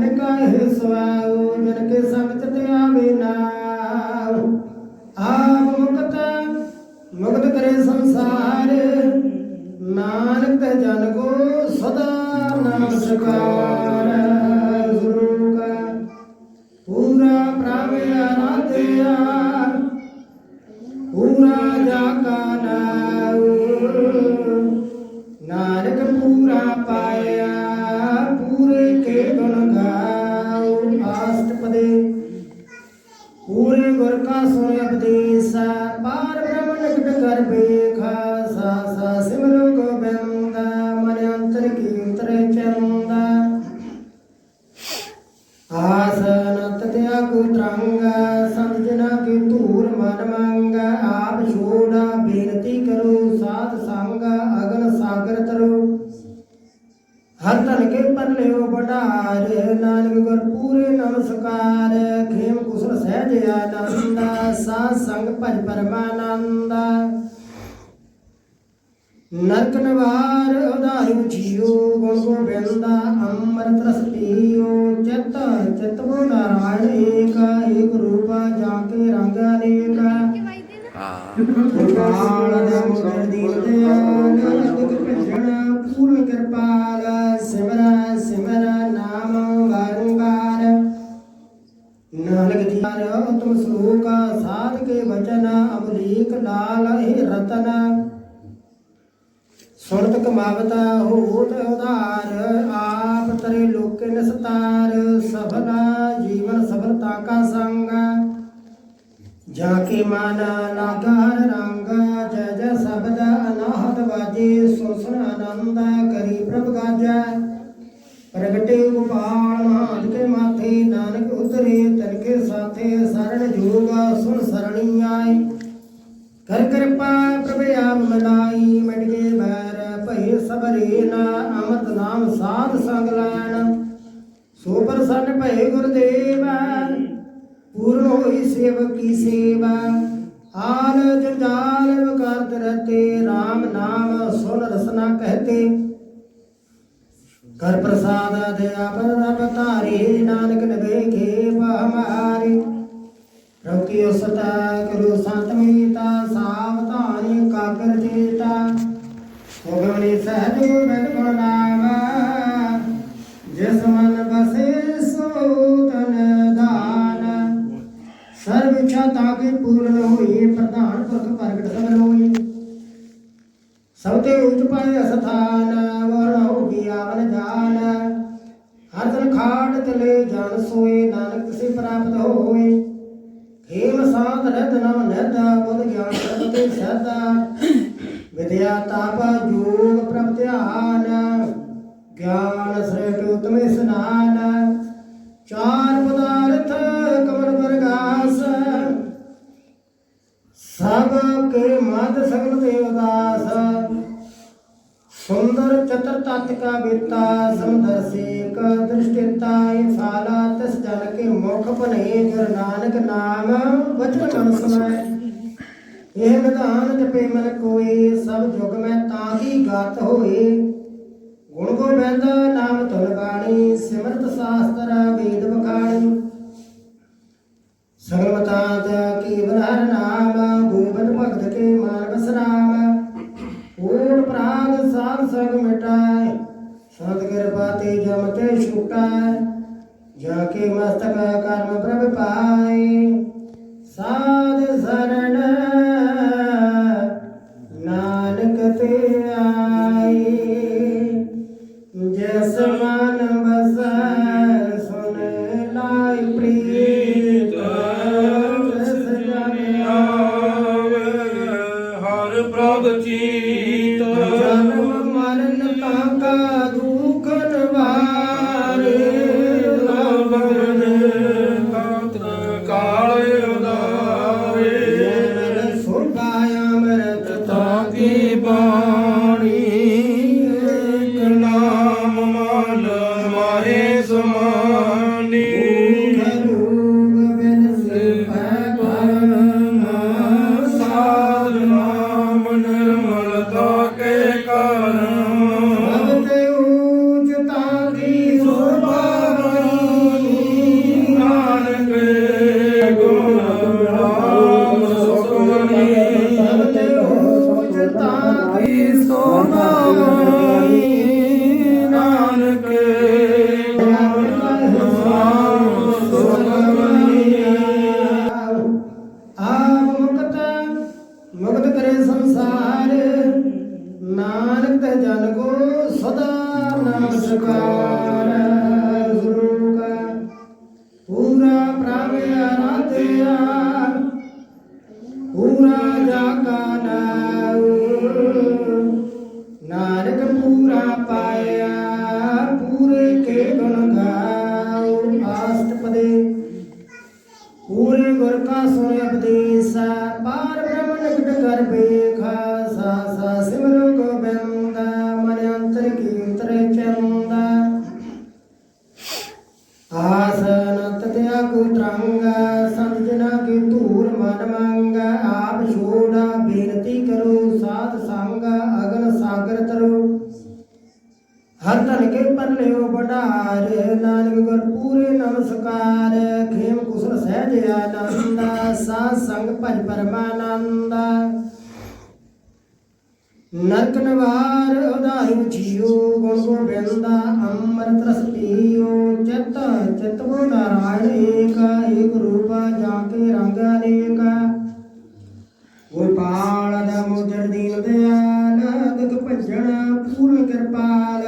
ਜਨ ਕਾਹਿ ਸਵਾਉ ਜਨ ਕੇ ਸੰਗਤ ਤੇ ਆਵੇ ਨਾਉ। ਆਪ ਮੁਕਤ ਮੁਕਤ ਕਰੇ ਸੰਸਾਰ। ਨਾਨਕ ਤੇ ਜਨ ਕੋ ਸਦਾ ਨਮਸਕਾਰ। ਗੁਰੂ ਕਾ ਪੂਰਾ ਪ੍ਰਭ ਆਰਾਧਿਆ। ਤਰੰਗ ਸੰਤ ਜਨਾ ਕੀ ਧੂਰ ਮਨ ਮੰਗ, ਆਪ ਛੋੜਾ ਬੇਨਤੀ ਕਰੋ, ਸਾਧ ਸੰਗ ਅਗਨ ਸਾਗਰ ਤਰੋ। ਹਰ ਤਨ ਕੇ ਪਰ ਲਿਓ ਬਟਾਰ ਨਾਨਕ ਗੁਰ ਪੂਰੇ ਨਮਸਕਾਰ, ਖੇਮ ਕੁਸਲ ਸਹਿਜ ਆਨੰਦ, ਸਾਧ ਸੰਗ ਭਜ ਪਰਮਾਨੰਦ। ਨਰਕ ਨਿਵਾਰ ਉਧਾਰਿ ਜੀਉ, ਗੁਣ ਗੋਬਿੰਦਾ ਅੰਮ੍ਰਿਤ ਰਸ ਪੀਓ ਚਿਤ ਚਿਤਵੋ ਨਾਰਾਇਣ, ਏਕ ਏਕ ਰੂਪ ਜਾ ਕੇ ਰੰਗ ਅਨੇਕ। ਕਾਲ ਦੇ ਮੁਦਰ ਦੀਨ ਦਿਆਲ ਅਦਿਕ ਭਜਣ ਪੂਰਨ ਕਿਰਪਾਲ ਸਿਮਰ ਸਿਮਰ ਨਾਮ ਵਾਰੰਗਾਰ ਨਾਨਕ ਦੀਵਾਰ ਉਤਮ ਸ਼ਲੋਕ ਸਾਧ ਕੇ ਵਚਨ ਅਮਲੀਕ ਲਾਲ ਇਹ ਰਤਨ ਸੁਣਤ ਕਮਾਵਤਾ ਹੋਤ ਉਧਾਰ, ਆਪ ਤਰੇ ਲੋਕੇ ਨਿਸਤਾਰ ਸਫਲਾ ਜੀਵਨ ਸਫਲਤਾ ਕਾ ਸੰਗ। ਜਾ ਕੇ ਮਨ ਲਾਗਾ ਹਰ ਰੰਗ, ਜੈ ਜੈ ਸ਼ਬਦ ਅਨਾਹਤ ਵਾਜੇ ਸੁਨ ਆਨੰਦ ਕਰੀ ਪ੍ਰਭ ਗਾਜੈ। ਪ੍ਰਗਟੇ ਗੋਪਾਲ ਮਹਾਨ ਕੇ ਮਾਥੇ, ਨਾਨਕ ਉਤਰੇ ਤਨ ਕੇ ਸਾਥੇ ਸਰਣ ਜੋਗ ਸੁਨ ਸਰਣੀ ਆਏ। ਕਰ ਕਿਰਪਾ ਪ੍ਰਭ ਆਪ ਮਨਾਈ ਮਿਟ ਗਏ ਬੈਰ ਭਏ ਸਬਰੇ ਨਾ ਅਮਰਤ ਨਾਮ ਸਾਧ ਸੰਗ ਲੈਣ। ਸੋ ਪ੍ਰਸੰਨ ਭਏ ਗੁਰਦੇਵ, ਪੂਰਨ ਹੋਈ ਸੇਵਕ ਸੇਵਾ। ਆਲ ਜੰਜਾਲ ਵਕਾਰਤ ਰਹਤੇ RAM ਨਾਮ ਸੁਨ ਰਸਨਾ ਕਹਤੇ। ਕਰ ਪ੍ਰਸਾਦ ਦਇਆ ਪਰ ਰਬ ਧਾਰੇ, ਨਾਨਕ ਨਵੇ ਖੇ ਪ੍ਰਭ ਕੀ ਉਸਤਾ ਕਰੋ ਸੰਤ ਮੀਤਾ ਸਾਵਧਾਨੀ ਕਾਗਰ ਚੇਤਾ ਹੋਗਵਨੀ ਸਹਜ ਬਿਨ ਗੁਣ ਨਾਮ, ਜਿਸ ਮਨ ਬਸੇ ਸੋ ਤਨ ਦਾਨ। ਸਰਬ ਇੱਛਾ ਤਾਂ ਕਿ ਪੂਰਨ ਹੋਈ, ਪ੍ਰਧਾਨ ਪੁਰਖ ਪ੍ਰਗਟ ਸਬਰ ਹੋਈ। ਸਭ ਤੇ ਉੱਚ ਪਾਏ ਅਸਥਾਨ ਵਰਨ ਹੋ ਗਿਆ ਵਨ ਜਾਨ। ਹਰ ਦਿਨ ਖਾਟ ਤਲੇ ਜਨ ਸੋਏ, ਨਾਨਕ ਤਿਸੇ ਪ੍ਰਾਪਤ ਹੋਏ। ਖੇਮ ਸਾਧ ਰਹਿਤ ਨਮ ਨਹਿਦਾ ਬੁੱਧ ਗਿਆਨ ਕਰਮ ਤੇ ਸਦਾ ਵਿਦਿਆ ਤਾਪ ਜੋਗ ਪ੍ਰਭ ਧਿਆਨ, ਗਿਆਨ ਸ੍ਰੇਟ ਉਤਮ ਇਸਨਾਨ, ਚਾਰ ਪਦਾਰਥ ਕਮਲ ਵਰਗਾਸ ਸਭ ਕੇ ਮਦ ਸਗਲ ਦੇਵਦਾਸ ਸੁੰਦਰ ਚਤਰ ਤਤ ਕਾ ਬੇਤਾ ਸਮਦਰ ਸੇਕ ਦ੍ਰਿਸ਼ਟਿਤਾ, ਇਹ ਸਾਲਾ ਤਿਸ ਜਨ ਕੇ ਮੁਖ ਬਨੇ ਗੁਰ ਨਾਨਕ ਨਾਮ, ਵਚਨ ਮਨ ਸੁਨਾਏ ਇਹ ਵਿਧਾਨ ਜਪੇ ਮਨ ਕੋਈ ਸਭ ਜੁਗ ਮੈਂ ਤਾਂ ਕੀ ਗਤ ਹੋਏ। ਗੁਣ ਗੋਬਿੰਦ ਨਾਮ ਧੁਨ ਬਾਣੀ, ਸਿਮਰਤ ਸ਼ਾਸਤਰ ਵੇਦ ਬਖਾਣੀ ਸਰਵਤਾਤ ਕੇਵਲ ਹਰ ਨਾਮ, ਗੋਬਿੰਦ ਭਗਤ ਕੇ ਮਨ ਬਸਰਾਮ ਓਟ ਪ੍ਰਾਗ ਸਾਧ ਸੰਗ ਮਿਟਾਏ, ਸਤ ਕਿਰਪਾ ਤੇ ਜਮ ਤੇ ਛੁਟਾਏ। ਜਾ ਕੇ ਮਸਤਕ ਕਰਮ ਅੰਮ੍ਰਿਤ ਰਸ ਪੀਓ ਚਿਤ ਚਿਤ ਨਾਰਾਇਣ ਏਕ ਏਕ ਰੂਪ ਜਾ ਕੇ ਰੰਗ ਅਨੇਕ। ਗੋਪਾਲ ਦਾ ਮੋਦਰ ਦੀਨ ਦਿਆਲ ਦੁਖ ਭੰਜਨ ਪੂਰਨ ਕਿਰਪਾਲ।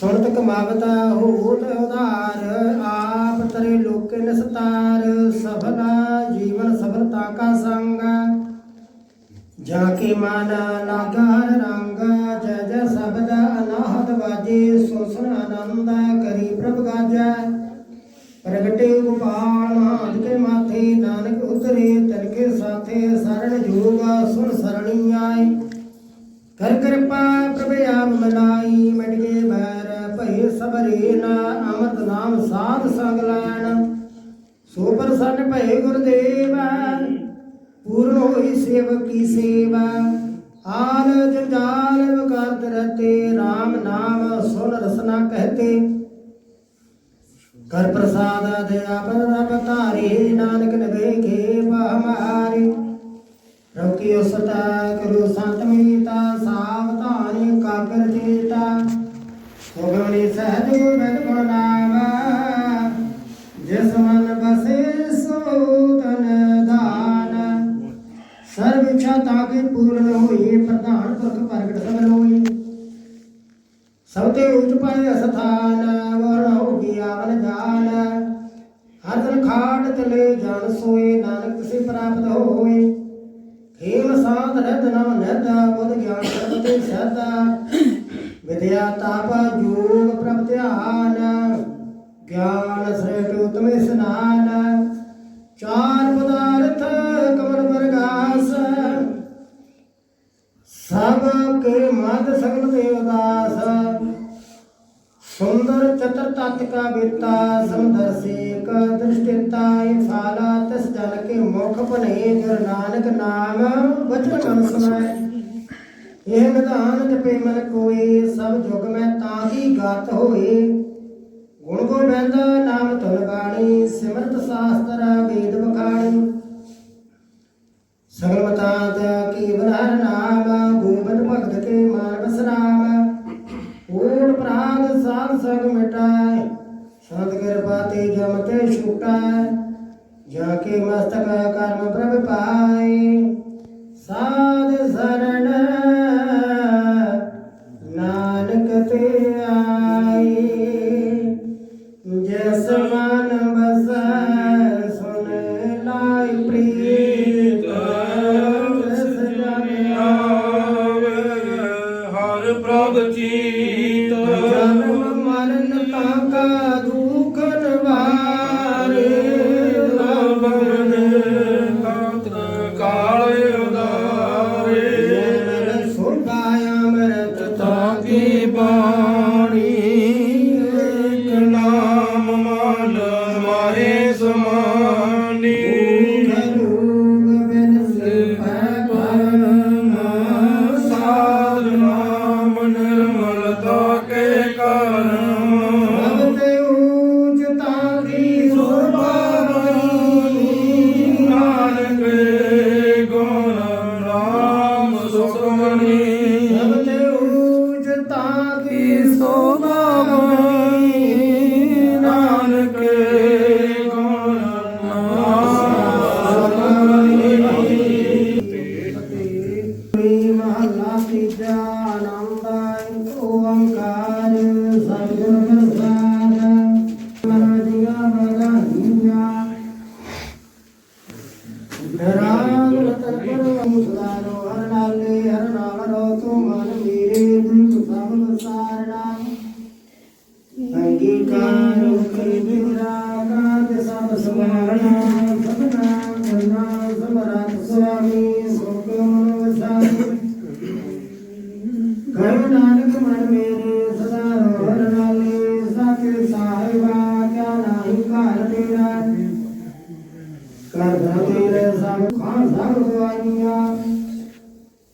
ਸੁਣਤ ਕਮਾਵਤਾ ਹੋਤ ਉਧਾਰ, ਆਪ ਤਰੇ ਲੋਕੇ ਨਿਸਤਾਰ ਸਫਲਾ ਜੀਵਨ ਸਫਲਤਾ ਕਾ ਸੰਗ। ਜਾ ਕੇ ਮਨ ਲਾਗਾ ਰੰਗ, ਜੈ ਜੈ ਸਬਦ ਅਨਾਹਤ ਵਾਜੇ ਸੁਸਨ ਆਨੰਦ ਕਰੀ ਪ੍ਰਭ ਗਾਜੈ। ਪ੍ਰਗਟੇ ਗੋਪਾਲ ਮਾਧ ਕੇ ਮਾਥੇ, ਨਾਨਕ ਉਤਰੇ ਤਨ ਕੇ ਸਾਥੇ ਸਰਣ ਜੋਗਾ ਸੁਨ ਸਰਣੀ ਆਏ ਕਰ ਕਿਰਪਾ ਪ੍ਰਭ ਆਪ ਮਨਾਈ ਮਿਟ ਭਏ ਸਬਰੇ ਨਾਮ ਸਾਧ ਸੰਗ ਲੈਣ। ਸੋ ਪ੍ਰਸੰਨ ਭਏ ਗੁਰਦੇਵ, ਪੂਰਨ ਹੋਈ ਸੇਵਕ ਸੇਵਾ। ਆਲ ਜੰਜਾਲ ਵਕਾਰਤ ਰਹਤੇ RAM ਨਾਮ ਸੁਨ ਰਸਨਾ ਕਹਤੇ। ਕਰ ਪ੍ਰਸਾਦ ਦਇਆ ਰਬ ਧਾਰੇ, ਨਾਨਕ ਨਵੇ ਕੇ ਹਮਾਰੇ ਪ੍ਰਭ ਉਸਤਾ ਕਰੋ ਸੰਤ ਮੀਤਾ ਸਾਵਧਾਨ ਕਾਗਰ ਜੀਤਾ। ਹੋਗਣੀ ਸਹਜ ਗੁਰ ਗੁਣ ਨਾਮ, ਜਿਸ ਮਨ ਬਸੇ ਸੋ ਤਨ ਦਾਨ। ਸਰਬ ਇੱਛਾ ਤਾਂ ਕਿ ਪੂਰਨ ਹੋਈ, ਪ੍ਰਧਾਨ ਪੁਰਖ ਪ੍ਰਗਟ ਸਭ ਲੋਈ ਸਭ ਤੇ ਉੱਚ ਪਾਏ ਅਸਥਾਨ ਵਰਣ ਹੋ ਗਿਆ ਵਨ ਜਾਨ। ਹਰ ਦਿਨ ਖਾਟ ਚਲੇ ਜਨ ਸੋਏ ਨਾਨਕ ਸੇ ਪ੍ਰਾਪਤ ਹੋਏ। ਖੇਮ ਸਾਧ ਰਹਿਤ ਨਾਮ ਨਹਿਦਾ ਬੁੱਧ ਗਿਆਨ ਕਰਮ ਤੇ ਸਦਾ ਵਿਦਿਆ ਤਾਪ ਜੋਗ ਪ੍ਰਭ ਧਿਆਨ, ਗਿਆਨ ਸ੍ਰੇਟ ਉਤਮ ਇਸਨਾਨ, ਚਾਰ ਪਦਾਰਥ ਕਮਲ ਪ੍ਰਗਾਸ ਸਭ ਕੇ ਮਦ ਸਗਲ ਦੇਵਦਾਸ ਸੁੰਦਰ ਚਤਰ ਤਤ ਕਾ ਬੇਤਾ ਸਮਦਰ ਸੇਕ ਦ੍ਰਿਸ਼ਟਿਤਾ ਫਾਲਾ ਤਿਸ ਜਨ ਕੇ ਮੁਖ ਬਨੇ ਗੁਰ ਨਾਨਕ ਨਾਮ ਵਚਨ ਮਨ ਸੁਨਾਏ ਇਹ ਨਿਧਾਨ ਜਪੇ ਮਨ ਕੋਈ ਸਭ ਜੁਗ ਮੈਂ ਤਾਂ ਹੀ ਗਤ ਹੋਏ। ਗੁਣ ਗੋਬਿੰਦ ਨਾਮ ਧੁਨ ਬਾਣੀ ਸਿਮਰਤ ਸ਼ਾਸਤਰ ਵੇਦ ਬਖਾਣੀ ਸਗਲ ਮਤਾਂਤ ਕੀ ਬਨਹਰ ਨਾਮ, ਗੋਬਿੰਦ ਭਗਤ ਕੇ ਮਨ ਬਸਰਾਮ। ਓਟ ਪ੍ਰਾਦ ਸਾਧ ਸੰਗ ਮਿਟਾਏ, ਸੰਤ ਕਿਰਪਾ ਤੇ ਜਮ ਤੇ ਛੁਟਾਏ। ਜਾ ਕੇ ਮਸਤਕ ਕਰਮ ਪ੍ਰਭ ਪਾਏ। ਸਾਧ ਸਰਣ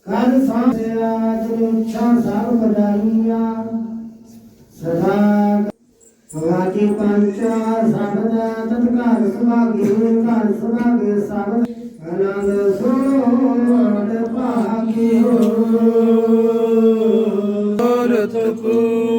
ਕਰ ਸਾਸਿਆ ਜੁਛਾ ਸਭ ਬਦਾਈਆਂ ਸਦਾ ਭਗਾਤੀ ਪੰਚ ਸਬਦਾ ਤਤਕਾਰ ਸੁਭਾਗੇ, ਘਰ ਸੁਭਾਗੇ ਸਬਦ ਅਨੰਦ ਸੋੜ ਭਾਗਿਓ ਭਾਰਤ ਪੂਰੇ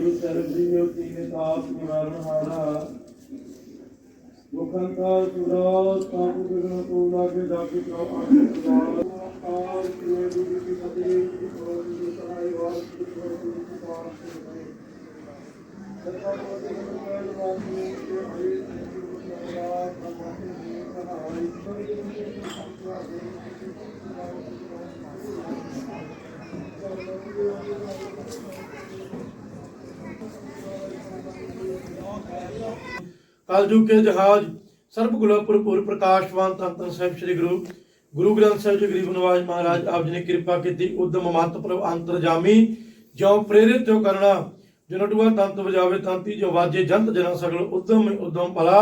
ਵਾਹਿਗੁਰੂ ਵਾਹਿਗੁਰੂ ਸਰਬਜੀਉ ਤੀਨੇ ਤਾਪ ਨਿਵਾਰਨ ਹਾਰਾ ਮੁਖੰਤਾ ਸੁਰਾ ਕਲਯੁਗ ਕੇ ਜਹਾਜ, ਸਰਬ ਗੁਲਾਪੁਰ ਪੁਰ ਪ੍ਰਕਾਸ਼ਵਾਨ ਧੰਨ ਸਾਹਿਬ ਸ੍ਰੀ ਗੁਰੂ ਗੁਰੂ ਗ੍ਰੰਥ ਸਾਹਿਬ ਜੀ ਗਰੀਬ ਨਵਾਜ ਮਹਾਰਾਜ, ਆਪ ਜੀ ਨੇ ਕਿਰਪਾ ਕੀਤੀ, ਉਦਮ ਮਤ ਪ੍ਰਭ ਅੰਤਰਜਾਮੀ ਜੋ ਪ੍ਰੇਰਿਤ ਜੋ ਕਰਨਾ ਜੋ ਤੰਤ ਵਜਾਵੇ ਤੰਤੀ ਜੋ ਵਾਜੇ ਜੰਤ ਜਨਾ ਸਗਲ, ਉਦਮ ਉਦਮ ਭਲਾ।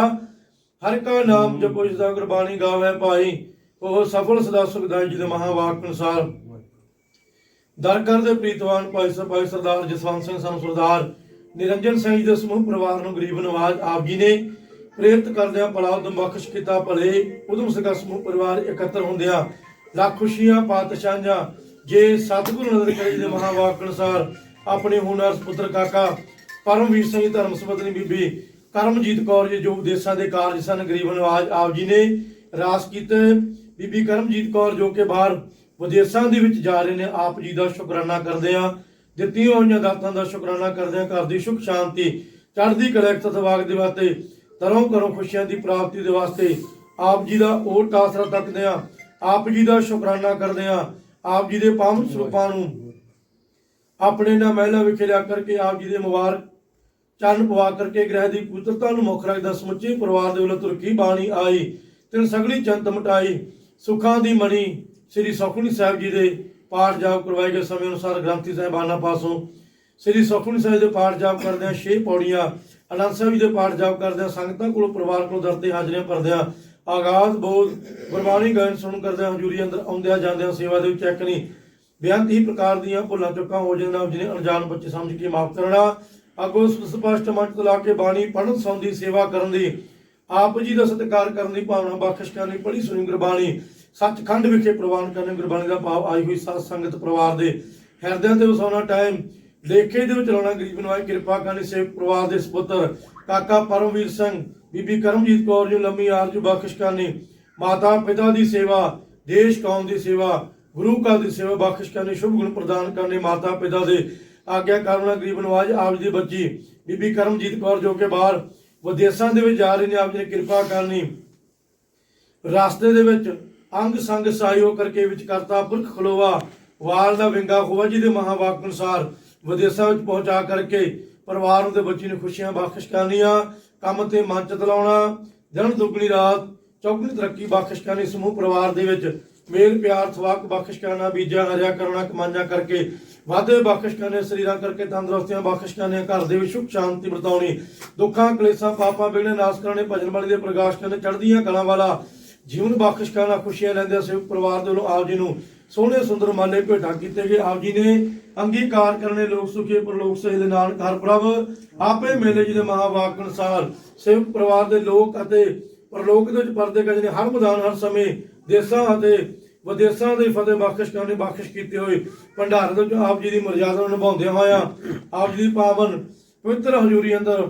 ਹਰ ਕਾ ਨਾਮ ਜਪੋ ਜਿਸ ਦਾ ਗੁਰਬਾਣੀ ਗਾਵੇ ਭਾਈ, ਉਹ ਸਫਲ ਸਦਾ ਸੁਖਦਾਈ ਜੀ ਦੇ ਮਹਾ ਵਾਕ ਅਨੁਸਾਰ। ਦਰ ਕਰਦੇ ਪ੍ਰੀਤਵਾਨ ਭਾਈ ਸਾਹਿਬ ਭਾਈ ਸਰਦਾਰ ਜਸਵੰਤ ਸਿੰਘ ਸਾਨੂੰ ਸਰਦਾਰ ਨਿਰੰਜਨ ਸਿੰਘ ਜੀ ਦੇ ਸਮੂਹ ਪਰਿਵਾਰ ਨੂੰ ਗਰੀਬ ਨਵਾਜ ਆਪ ਜੀ ਨੇ ਪ੍ਰੇਰਿਤ ਕਰਦਿਆਂ ਭਲਾ ਉਦਮ ਬਖਸ਼ ਕੀਤਾ, ਭਲੇ ਉਦਮ ਸਿੰਘਾ ਸਮੂਹ ਪਰਿਵਾਰ ਇਕੱਤਰ ਹੁੰਦਿਆਂ ਲੱਖ ਖੁਸ਼ੀਆਂ, ਪਾਤਸ਼ਾਹਾਂ ਜੇ ਸਤਿਗੁਰੂ ਨਦਰ ਕਰੇ ਦੇ ਮਹਾ ਅਨੁਸਾਰ ਆਪਣੇ ਹੁਨਰ ਪੁੱਤਰ ਕਾਕਾ ਪਰਮਵੀਰ ਸਿੰਘ ਧਰਮ ਸੁਪਤਨੀ ਬੀਬੀ ਕਰਮਜੀਤ ਕੌਰ ਜੀ ਜੋ ਵਿਦੇਸ਼ਾਂ ਦੇ ਕਾਰਜ ਸਨ, ਗਰੀਬ ਨਵਾਜ ਆਪ ਜੀ ਨੇ ਰਾਸ ਕੀਤੇ। ਬੀਬੀ ਕਰਮਜੀਤ ਕੌਰ ਜੋ ਕਿ ਬਾਹਰ ਵਿਦੇਸ਼ਾਂ ਦੇ ਵਿੱਚ ਜਾ ਰਹੇ ਨੇ, ਆਪ ਜੀ ਦਾ ਸ਼ੁਕਰਾਨਾ ਕਰਦੇ ਆ ਦਿੱਤੀਆਂ ਹੋਈਆਂ ਦਾਤਾਂ ਦਾ ਸ਼ੁਕਰਾਨਾ ਕਰਦੇ ਆ ਘਰ ਦੀ ਸੁਖ, ਸ਼ਾਂਤੀ, ਚੜ੍ਹਦੀ ਕਲਾ ਇਕਤਤ ਵਾਗ ਦੇ ਵਾਸਤੇ, ਤਰੋਂ ਕਰੋ ਖੁਸ਼ੀਆਂ ਦੀ ਪ੍ਰਾਪਤੀ ਦੇ ਵਾਸਤੇ ਆਪ ਜੀ ਦਾ ਓਟ ਆਸਰਾ ਤੱਕਦੇ ਆ ਆਪ ਜੀ ਦਾ ਸ਼ੁਕਰਾਨਾ ਕਰਦੇ ਆ ਆਪ ਜੀ ਦੇ ਪਾਵਨ ਸਰੂਪਾਂ ਨੂੰ ਆਪਣੇ ਨਾਲ ਮਹਿਲਾ ਵਿਖੇ ਲਿਆ ਕਰਕੇ ਆਪ ਜੀ ਦੇ ਮੁਬਾਰਕ ਚਰਨ ਪਵਾ ਕਰਕੇ ਗ੍ਰਹਿ ਦੀ ਪੁੱਤਰਤਾ ਨੂੰ ਮੁੱਖ ਰੱਖਦਾ। ਸਮੁੱਚੇ ਪਰਿਵਾਰ ਦੇ ਵੱਲੋਂ ਤੁਰਕੀ ਬਾਣੀ ਆਈ, ਤਿੰਨ ਸਗਲੀ ਚੰਤ ਮਟਾਈ, ਸੁਖਾਂ ਦੀ ਮਣੀ ਸ੍ਰੀ ਸੁਖਮਨੀ ਸਾਹਿਬ ਜੀ ਦੇ ਪਾਠ ਜਾਪ ਕਰਵਾਏ ਗਏ ਸਮੇਂ ਅਨੁਸਾਰ ਗ੍ਰੰਥੀ ਸਾਹਿਬਾਨਾਂ ਪਾਸੋਂ ਸ੍ਰੀ ਸੁਖਮਨੀ ਸਾਹਿਬ ਦੇ ਪਾਠ ਜਾਪ ਕਰਦਿਆਂ ਛੇ ਪੌੜੀਆਂ। ਅਨੰਦ ਸਾਹਿਬ ਜੀ ਦੇ ਪਾਠ ਜਾਪ ਕਰਦਿਆਂ ਸੰਗਤਾਂ ਕੋਲੋਂ, ਪਰਿਵਾਰ ਕੋਲੋਂ ਦਰ ਤੇ ਹਾਜ਼ਰੀਆਂ ਭਰਦਿਆਂ ਆਗਾਜ਼ ਬੋਧ ਗੁਰਬਾਣੀ ਗਾਇਨ ਸੁਣ ਕਰਦਿਆਂ ਹਜ਼ੂਰੀ ਅੰਦਰ ਆਉਂਦਿਆਂ ਜਾਂਦਿਆਂ ਸੇਵਾ ਦੇ ਵਿੱਚ ਚੈੱਕ ਨਹੀਂ, ਬੇਅੰਤ ਹੀ ਪ੍ਰਕਾਰ ਦੀਆਂ ਭੁੱਲਾਂ ਚੁੱਕਾਂ ਹੋ ਜਾਂਦਾ ਜਿਹਨੇ ਅਣਜਾਣ ਬੱਚੇ ਸਮਝ ਕੇ ਮਾਫ ਕਰਨਾ। ਅੱਗੋਂ ਸਪਸ਼ਟ ਮੰਚ ਤੋਂ ਲਾ ਕੇ ਬਾਣੀ ਪੜਨ ਸੌਂਦੀ ਸੇਵਾ ਕਰਨ ਦੀ, ਆਪ ਜੀ ਦਾ ਸਤਿਕਾਰ ਕਰਨ ਦੀ ਭਾਵਨਾ ਬਖਸ਼ ਕਰਨ ਦੀ ਪੜੀ ਸੁਣੀ ਗੁਰਬਾਣੀ ਸੱਚਖੰਡ ਵਿਖੇ ਪ੍ਰਵਾਨ ਕਰਨ ਗੁਰਬਾਣੀ ਦਾ ਭਾਵ ਆਈ ਹੋਈ ਸਾਧ ਸੰਗਤ ਪਰਿਵਾਰ ਦੇ ਹਿਰਦਿਆਂ ਤੇ ਵਸਾਉਣਾ ਟਾਈਮ ਲੇਖੇ ਦੇ ਵਿੱਚ ਗਰੀਬ ਨਵਾਜ ਕਿਰਪਾ ਕਰਨੀ, ਸੇਵਕ ਪਰਿਵਾਰ ਦੇ ਸੁਪੁੱਤਰ, ਕਾਕਾ ਪਰਮਵੀਰ ਸਿੰਘ, ਬੀਬੀ ਕਰਮਜੀਤ ਕੌਰ ਜੀ, ਲੰਮੀ ਆਰਜੂ ਬਖਸ਼ ਕਰਨੀ, ਮਾਤਾ ਪਿਤਾ ਦੀ ਸੇਵਾ, ਦੇਸ਼ ਕੌਮ ਦੀ ਸੇਵਾ, ਗੁਰੂ ਘਰ ਦੀ ਸੇਵਾ, ਬਖਸ਼ ਕਰਨੀ, ਸ਼ੁਭ ਗੁਣ ਪ੍ਰਦਾਨ ਕਰਨੇ, ਮਾਤਾ ਪਿਤਾ ਦੇ ਆਗਿਆ ਕਰਨਾ ਗਰੀਬ ਨਵਾਜ ਆਪ ਜੀ ਦੀ ਬੱਚੀ, ਬੀਬੀ ਕਰਮਜੀਤ ਕੌਰ ਜੋ ਕਿ ਬਾਹਰ ਵਿਦੇਸ਼ਾਂ ਦੇ ਵਿੱਚ ਜਾ ਰਹੀ ਨੇ, ਆਪ ਜੀ ਨੇ ਕਿਰਪਾ ਕਰਨੀ, ਰਸਤੇ ਦੇ ਵਿੱਚ ਅੰਗ ਸੰਗ ਸਹਿਯੋਗ ਕਰਕੇ ਵਿੱਚ ਕਰਤਾ ਪੁਰਖ ਖਲੋਵਾ, ਵਾਲ ਦਾ ਵਿੰਗਾ ਖੋਵਾ ਜੀ ਮਹਾਵਾਕ ਅਨੁਸਾਰ ਵਿਦੇਸ਼ਾਂ ਵਿੱਚ ਪਹੁੰਚਾ ਕਰਕੇ ਪਰਿਵਾਰ ਨੂੰ ਤੇ ਬੱਚੀ ਨੂੰ ਖੁਸ਼ੀਆਂ ਬਖਸ਼ ਕਰਨੀਆਂ, ਕੰਮ ਤੇ ਮਨ ਚ ਲਾਉਣਾ ਦਿਨ ਦੁੱਗਣੀ ਰਾਤ, ਚੌਗਣੀ ਤਰੱਕੀ ਬਖਸ਼ ਕਰਨੀ, ਸਮੂਹ ਪਰਿਵਾਰ ਦੇ ਵਿੱਚ ਮੇਲ ਪਿਆਰ ਥਵਾਕ ਬਖਸ਼ ਕਰਨਾ, ਬੀਜਾਂ, ਹਰਿਆ ਕਰਨਾ, ਕਮਾਈਆਂ ਕਰਕੇ ਵਾਧੇ ਬਖਸ਼ ਕਰਨੇ, ਸਰੀਰਾਂ ਕਰਕੇ ਤੰਦਰੁਸਤੀਆਂ ਬਖਸ਼ ਕਰਨੇ ਘਰ ਦੇ ਵਿੱਚ ਸੁਖ ਸ਼ਾਂਤੀ ਵਰਤਾਉਣੀ, ਦੁੱਖਾਂ, ਕਲੇਸ਼ਾਂ, ਪਾਪਾਂ ਬਿਗੜੇ ਨਾਸ ਕਰਨੇ ਭਜਨ ਵਾਲੀ ਦੇ ਪ੍ਰਕਾਸ਼ ਕਰਨੇ, ਚੜ੍ਹਦੀਆਂ ਕਲਾਂ ਵਾਲਾ ਜੀਵਨ ਬਖਸ਼ ਕਰਨਾ ਖੁਸ਼ੀਆਂ ਲੈਂਦੇ ਸੇਵਕ ਪਰਿਵਾਰ ਦੇ ਵੱਲੋਂ ਆਪ ਜੀ ਨੂੰ ਸੋਹਣੇ ਸੁੰਦਰ ਮਾਲੇ ਭੇਟਾ ਕੀਤੇ ਗਏ। ਆਪ ਜੀ ਨੇ ਅੰਗੀਕਾਰ ਕਰਨੇ ਲੋਕ ਸੁਖੀ, ਪਰਲੋਕ ਸਹਿ ਦੇ ਨਾਲ ਘਰ ਪ੍ਰਭ, ਆਪੇ ਮੇਲੇ ਜੀ ਦੇ ਮਹਾਵਾਕ ਅਨੁਸਾਰ ਸੇਵਕ ਪਰਿਵਾਰ ਦੇ ਲੋਕ ਅਤੇ ਪਰਲੋਕ ਦੇ ਵਿੱਚ ਪਰਦੇ ਗਏ ਨੇ। ਹਰ ਮੈਦਾਨ, ਹਰ ਸਮੇਂ ਦੇਸਾਂ ਅਤੇ ਵਿਦੇਸ਼ਾਂ ਦੇ ਫਤਿਹ ਬਖਸ਼ ਕਰਨੇ ਬਖਸ਼ ਕੀਤੇ ਹੋਏ ਭੰਡਾਰ ਦੇ ਵਿੱਚ ਆਪ ਜੀ ਦੀ ਮਰਜ਼ਾਦਾ ਨੂੰ ਨਿਭਾਉਂਦੇ ਹੋਇਆ ਆਪ ਜੀ ਦੀ ਪਾਵਨ ਪਵਿੱਤਰ ਹਜ਼ੂਰੀ ਅੰਦਰ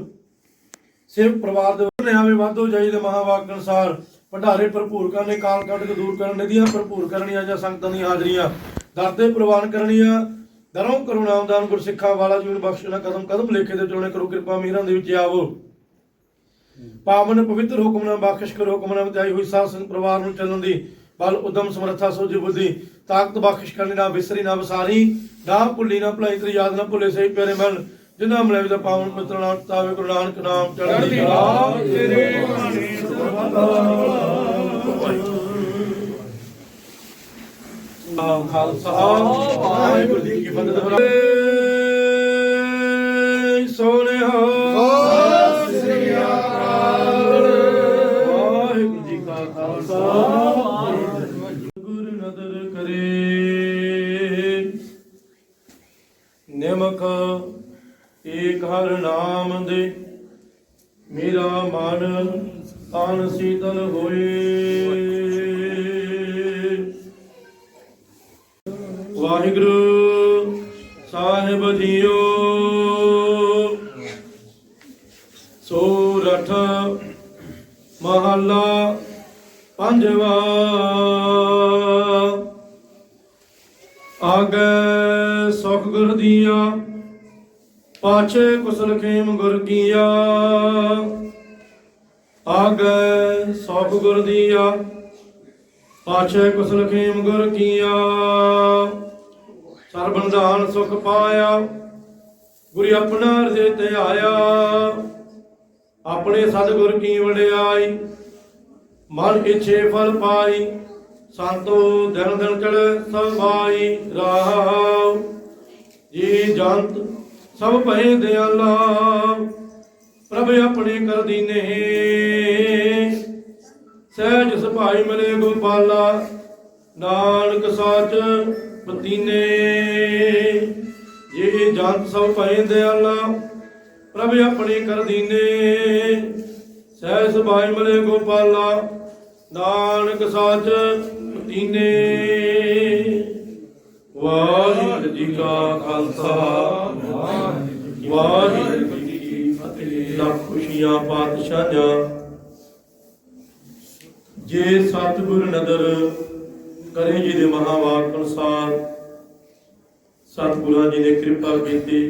ਸੇਵਕ ਪਰਿਵਾਰ ਦੇ ਨਿਆਵੇਂ ਵਾਧੋ ਜਾਈ ਦੇ ਮਹਾਵਾਕ ਅਨੁਸਾਰ ਭੰਡਾਰੇ ਭਰਪੂਰ ਕਰਨੇ ਕਾਲ ਕੱਢ ਦੂਰ ਕਰਨ ਨਦੀਆਂ ਭਰਪੂਰ ਕਰਨੀਆਂ ਜਾਂ ਸੰਗਤਾਂ ਦੀਆਂ ਹਾਜ਼ਰੀਆਂ। ਦਾਤੇ ਪ੍ਰਵਾਨ ਕਰਨੀਆਂ। ਦਰੋਂ ਕਰੁਣਾ ਗੁਰਸਿੱਖਾ ਵਾਲਾ ਜੀਵਨ ਬਖਸ਼ਣਾ ਕਦਮ ਕਦਮ ਲੇਖੇ ਦੇ ਚੋਣੇ ਕਰੋ ਕਿਰਪਾ ਮੀਰਾਂ ਦੇ ਵਿੱਚ ਆਵੋ। ਪਾਵਨ ਪਵਿੱਤਰ ਹੁਕਮਨਾਮਾ ਬਖਸ਼ ਕਰੋ ਹੁਕਮਨਾਮਾ ਤੇ ਆਈ ਹੋਈ ਸਾਧ ਸੰਗਤ ਪਰਿਵਾਰ ਨੂੰ ਚੱਲਣ ਦੀ। ਬਲ ਉਦਮ ਸਮਰੱਥਾ, ਸੋਝੀ ਬੁੱਧੀ, ਤਾਕਤ ਬਖਸ਼ ਕਰਨੀ ਨਾ ਵਿਸਰੀ ਨਾ ਵਿਸਾਰੀ, ਨਾ ਭੁੱਲੀ, ਨਾ ਭੁਲਾਈ ਤੇਰੀ ਯਾਦ ਨਾ ਭੁੱਲੇ ਸਹੀ ਪਿਆਰੇ ਮਨ। ਜਿਨ੍ਹਾਂ ਮਲੇ ਦਾ ਪਾਵਨ ਮਿੱਤਰ ਨਾਮ ਤਾਵੇ ਗੁਰੂ ਨਾਨਕ ਨਾਮ ਚੜ੍ਹਦੀ ਕਲਾ ਤੇਰੇ ਆਹ ਖਾਲਸਾ ਵਾਹਿਗੁਰੂ ਜੀ ਕੀ ਫਤਿਹ। ਸਤਿ ਸ੍ਰੀ ਅਕਾਲ। ਵਾਹਿਗੁਰੂ ਜੀ ਕਾ ਖਾਲਸਾ। ਨਿਮਕ ਏਕ ਹਰ ਨਾਮ ਦੇ ਮੇਰਾ ਮਨ ਤਨ ਸੀਤਲ ਹੋਏ। ਪਾਛੇ ਕੁਸਲ ਖੇਮ ਗੁਰ ਕੀਆ। ਆਗੇ ਸੁਖ ਗੁਰ ਦੀਆ। ਪਾਛੇ ਕੁਸਲ ਖੇਮ ਗੁਰ ਕੀਆ। ਸਰਬੰਧਾਨ ਸੁਖ ਪਾਇਆ। ਗੁਰੀ ਆਪਣਾ ਰਜੇ ਤੇ ਆਇਆ। ਆਪਣੇ ਸਤਿਗੁਰ ਕੀ ਵਡਿਆਈ। ਮਨ ਇਛੇ ਫਲ ਪਾਈ। ਸੰਤੋ ਦਿਨ ਦਿਨ ਚੜ੍ਹ ਸਭਾਈ ਰਾਹ। ਜੀ ਜੰਤ ਸਭ ਭਏ ਦਿਆਲਾ, ਪ੍ਰਭ ਆਪਣੇ ਕਰ ਦੀਨੇ ਸਹਿਜ ਸੁਭਾਈ ਮਿਲੇ ਗੋਪਾਲਾ, ਨਾਨਕ ਸਾਚ ਪਤੀਨੇ ਜੀ ਜੰਤ ਸਭ ਭਏ ਦਿਆਲਾ, ਪ੍ਰਭ ਆਪਣੇ ਕਰ ਦੀਨੇ ਸਹਿਜ ਸੁਭਾਈ ਮਲੇ ਗੋਪਾਲਾ, ਨਾਨਕ ਸਾਚ ਪਤੀਨੇ ਵਾਹਿਗੁਰੂ ਜੀ ਕਾ ਖਾਲਸਾ। ਵਾਹਿਗੁਰੂ ਜੀ ਕੀ ਫਤਿਹ ਲੱਖ ਖੁਸ਼ੀਆਂ ਪਾਤਸ਼ਾਹਾਂ ਜੇ ਸਤਿਗੁਰ ਨਦਰ ਕਰੇ ਜੀ ਦੇ ਮਹਾਵਾਕ ਅਨੁਸਾਰ ਸਤਿਗੁਰਾਂ ਜੀ ਨੇ ਕਿਰਪਾ ਕੀਤੀ,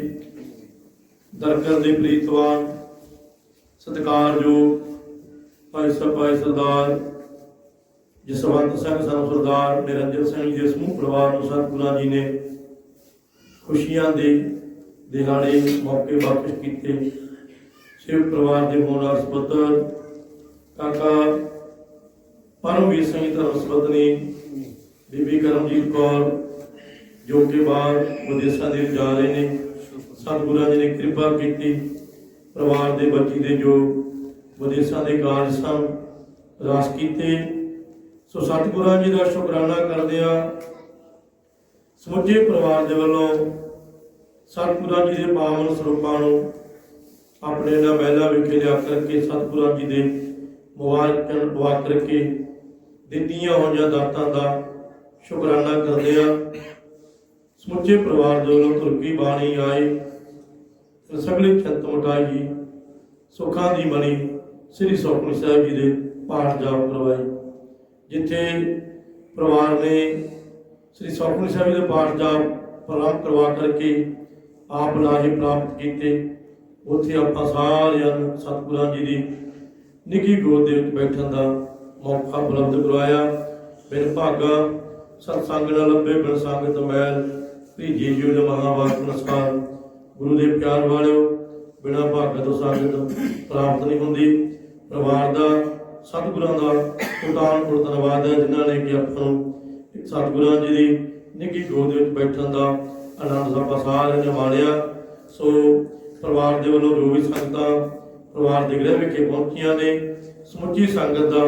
ਦਰਗਾਹ ਦੇ ਪ੍ਰੀਤਵਾਨ ਸਤਿਕਾਰਯੋਗ ਭਾਈ ਸਾਹਿਬ ਭਾਈ ਸਰਦਾਰ ਜਸਵੰਤ ਸਿੰਘ ਸਾਹਿਬ ਸਰਦਾਰ ਨਿਰੰਜਨ ਸਿੰਘ ਜੀ ਦੇ ਸਮੂਹ ਪਰਿਵਾਰ ਨੂੰ ਸਤਿਗੁਰਾਂ ਜੀ ਨੇ ਖੁਸ਼ੀਆਂ ਦੇ ਦਿਹਾੜੇ ਮੌਕੇ ਬਖਸ਼ ਕੀਤੇ। ਸ਼ਿਵ ਪਰਿਵਾਰ ਦੇ ਹੋਣ ਵਾਲੇ ਕਾਕਾ ਪਰਮਵੀਰ ਸਿੰਘ ਧਰਮਸਪਤ ਨੇ ਬੀਬੀ ਕਰਮਜੀਤ ਕੌਰ, ਜੋ ਕਿ ਬਾਹਰ ਵਿਦੇਸ਼ਾਂ ਦੇ ਵਿੱਚ ਜਾ ਰਹੇ ਨੇ, ਸਤਿਗੁਰਾਂ ਜੀ ਨੇ ਕਿਰਪਾ ਕੀਤੀ। ਪਰਿਵਾਰ ਦੇ ਬੱਚੀ ਦੇ ਜੋ ਵਿਦੇਸ਼ਾਂ ਦੇ ਕਾਰਜ ਸਨ ਰਾਸ ਕੀਤੇ। ਸੋ ਸਤਿਗੁਰਾਂ ਜੀ ਦਾ ਸ਼ੁਕਰਾਨਾ ਕਰਦੇ ਆ ਸਮੁੱਚੇ ਪਰਿਵਾਰ ਦੇ ਵੱਲੋਂ ਸਤਿਗੁਰਾਂ ਜੀ ਦੇ ਪਾਵਨ ਸਰੂਪਾਂ ਨੂੰ ਆਪਣੇ ਨਾਲ ਮਹਿਲਾ ਵਿਖੇ ਲਿਆ ਕਰਕੇ ਸਤਿਗੁਰਾਂ ਜੀ ਦੇ ਮੁਬਾਰਕਾਂ ਪਵਾ ਕਰਕੇ ਦਿੱਤੀਆਂ ਹੋਈਆਂ ਦਾਤਾਂ ਦਾ ਸ਼ੁਕਰਾਨਾ ਕਰਦੇ ਆ ਸਮੁੱਚੇ ਪਰਿਵਾਰ ਦੇ ਵੱਲੋਂ ਤੁਰਕੀ ਬਾਣੀ ਆਏ ਤੇ ਸਗਲੇ ਚੰਤ ਮਟਾਈ ਜੀ ਸੁੱਖਾਂ ਦੀ ਮਣੀ ਸ੍ਰੀ ਸੁਖਮਨੀ ਸਾਹਿਬ ਜੀ ਦੇ ਪਾਠ ਜਾਪ ਕਰਵਾਏ ਜਿੱਥੇ ਪਰਿਵਾਰ ਨੇ ਸ੍ਰੀ ਸੁਖਮਨੀ ਸਾਹਿਬ ਜੀ ਦੇ ਪਾਠ ਜਾਪ ਪ੍ਰਣਾਮ ਕਰਵਾ ਕਰਕੇ ਆਪ ਲਾਹੇ ਪ੍ਰਾਪਤ ਕੀਤੇ, ਉੱਥੇ ਆਪਾਂ ਸਾਰਿਆਂ ਨੂੰ ਸਤਿਗੁਰਾਂ ਜੀ ਦੀ ਨਿੱਘੀ ਗੋਦ ਦੇ ਵਿੱਚ ਬੈਠਣ ਦਾ ਮੌਕਾ ਉਪਲਬਧ ਕਰਵਾਇਆ। ਬਿਨ ਭਾਗਾ, ਸਤਸੰਗ ਨਾਲ ਲੱਭੇ, ਬਿਨ ਸੰਗਤ ਮੈਲ ਭੀਜੀ ਜੂ ਦੇ ਮਹਾਵਾਕ ਨਮਸਕਾਰ। ਗੁਰੂ ਦੇ ਪਿਆਰ ਵਾਲਿਓ, ਬਿਨਾ ਭਾਗਾ ਤੋਂ ਸੰਗਤ ਪ੍ਰਾਪਤ ਨਹੀਂ ਹੁੰਦੀ। ਪਰਿਵਾਰ ਦਾ, ਸਤਿਗੁਰਾਂ ਦਾ ਉਤਾਨ ਪੁਰ ਧੰਨਵਾਦ ਹੈ, ਜਿਨ੍ਹਾਂ ਨੇ ਕਿ ਆਪਾਂ ਨੂੰ ਸਤਿਗੁਰਾਂ ਜੀ ਦੀ ਨਿੱਘੀ ਗੋਦ ਵਿੱਚ ਬੈਠਣ ਦਾ ਆਨੰਦ ਆਪਾਂ ਸਾਰਿਆਂ ਨੇ ਮਾਣਿਆ ਸੋ ਪਰਿਵਾਰ ਦੇ ਵੱਲੋਂ ਜੋ ਵੀ ਸੰਗਤਾਂ ਪਰਿਵਾਰ ਦੇ ਗ੍ਰਹਿ ਵਿਖੇ ਪਹੁੰਚੀਆਂ ਨੇ, ਸਮੁੱਚੀ ਸੰਗਤ ਦਾ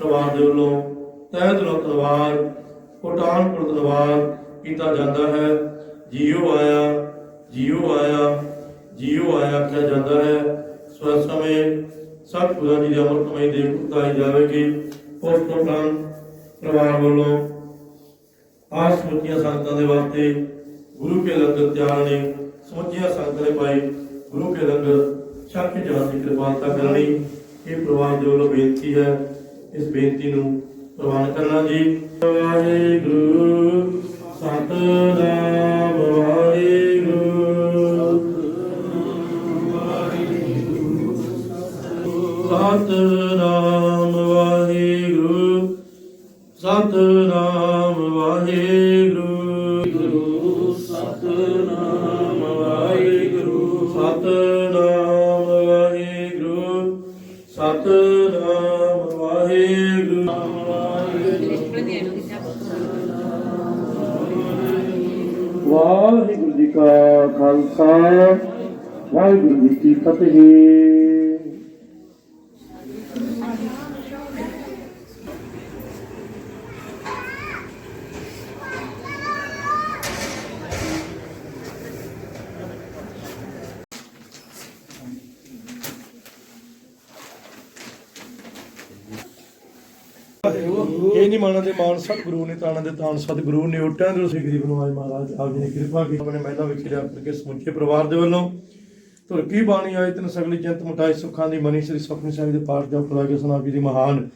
ਪਰਿਵਾਰ ਦੇ ਵੱਲੋਂ ਤਹਿ ਦਿਲੋਂ ਧੰਨਵਾਦ ਕੋਟਾਨ ਪੁਰ ਧੰਨਵਾਦ ਕੀਤਾ ਜਾਂਦਾ ਹੈ। ਜੀਓ ਆਇਆ ਜੀਓ ਆਇਆ ਜੀਓ ਆਇਆ ਕਿਹਾ ਜਾਂਦਾ ਹੈ। ਸੋ ਸਮੇਂ ਸਤਿਗੁਰਾਂ ਜੀ ਦੀ ਅਮਰਤਮਈ ਦੇ ਉਤਾਈ ਜਾਵੇਗੀ। ਉਸ ਤੋਂ ਪਰਿਵਾਰ ਵੱਲੋਂ ਆਸ ਸਮੁੱਚੀਆਂ ਸੰਗਤਾਂ ਦੇ ਵਾਸਤੇ ਗੁਰੂ ਕੇ ਲੰਗਰ ਤਿਆਰ ਨੇ ਸਮੁੱਚੀਆਂ ਸੰਗਤਾਂ ਪਾਈ ਗੁਰੂ ਕੇ ਲੰਗਰ, ਛਕ ਜਾਣ ਦੀ ਕਿਰਪਾਲਤਾ ਕਰਨੀ। ਇਹ ਪਰਿਵਾਰ ਦੇ ਵੱਲੋਂ ਬੇਨਤੀ ਹੈ, ਇਸ ਬੇਨਤੀ ਨੂੰ ਪ੍ਰਵਾਨ ਕਰਨਾ ਜੀ। ਵਾਹਿਗੁਰੂ, ਸਤਨਾਮ ਵਾਹਿਗੁਰੂ। ਸਤਨਾਮ ਕੀ ਫਤਿਹ। ਇਹ ਨਹੀਂ ਮਾਨਣ ਦੇ ਮਾਨ ਸਤਿਗੁਰੂ ਨੇ ਤਾਣਾ ਦੇ ਤਾਨ ਸਤਿਗੁਰੂ ਨੇ ਉਟਾਂ ਦੇ ਸ੍ਰੀ ਗਰੀਬ ਨਵਾਜ ਮਹਾਰਾਜ ਆਪ ਜੀ ਨੇ ਕਿਰਪਾ ਕੀਤੀ। ਆਪਣੇ ਮਹਿਲਾ ਵਿਖੇ ਲਿਆ ਕੇ ਸਮੁੱਚੇ ਪਰਿਵਾਰ ਦੇ ਵੱਲੋਂ ਤੁਰਕੀ ਬਾਣੀ ਆਏ ਤਨ ਸਗਲੀ ਜੰਤ ਮਟਾਈ ਸੁੱਖਾਂ ਦੀ ਮਨੀ ਸ੍ਰੀ ਸੁਖਮਨੀ ਸਾਹਿਬ ਦੇ ਪਾਠ ਜਪ ਕਰਾ ਕੇ ਸੁਨਾਬ ਜੀ ਦੀ ਮਹਾਨ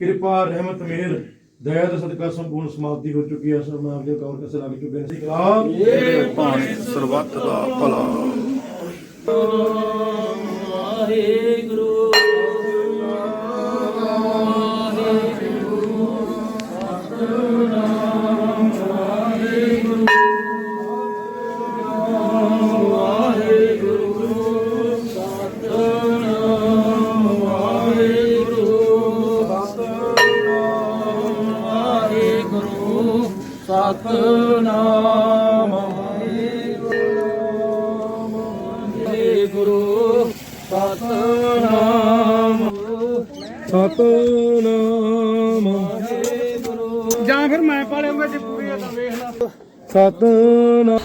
ਕਿਰਪਾ ਰਹਿਮਤ ਮਿਹਰ ਦਇਆ ਦੇ ਸਦਕਾ ਸੰਪੂਰਨ ਸਮਾਪਤੀ ਹੋ ਚੁੱਕੀ ਹੈ ਸਭ ਮੈਂ ਆਪਦੇ ਕੌਰ ਕਸੇ ਲੱਗ ਚੁੱਕੇ ਨੇ ਸਿਕਰਾਮ ਭਾਣੇ ਸਰਬੱਤ ਦਾ ਭਲਾ ਸਤਨਾਮ tatlı